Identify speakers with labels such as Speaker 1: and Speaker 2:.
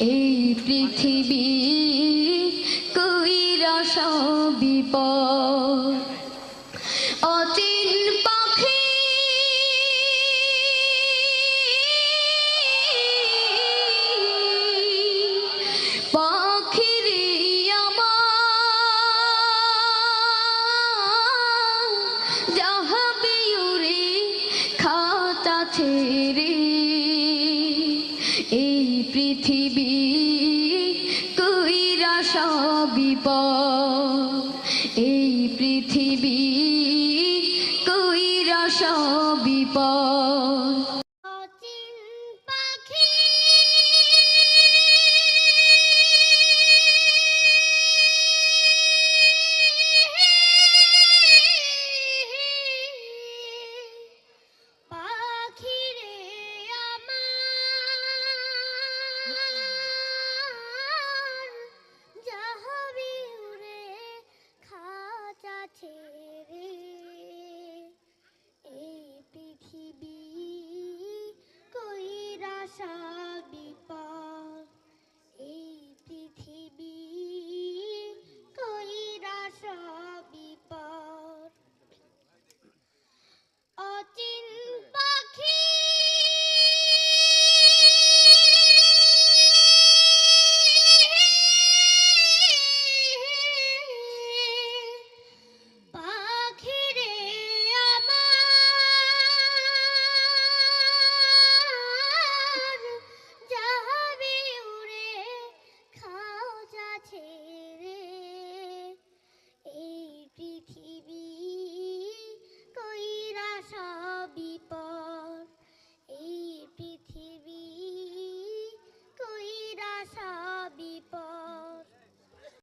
Speaker 1: এই পৃথিবী কুইরা সবিপ পৃথিবী কইরা সবিপ এই পৃথিবী কইরা সবিপ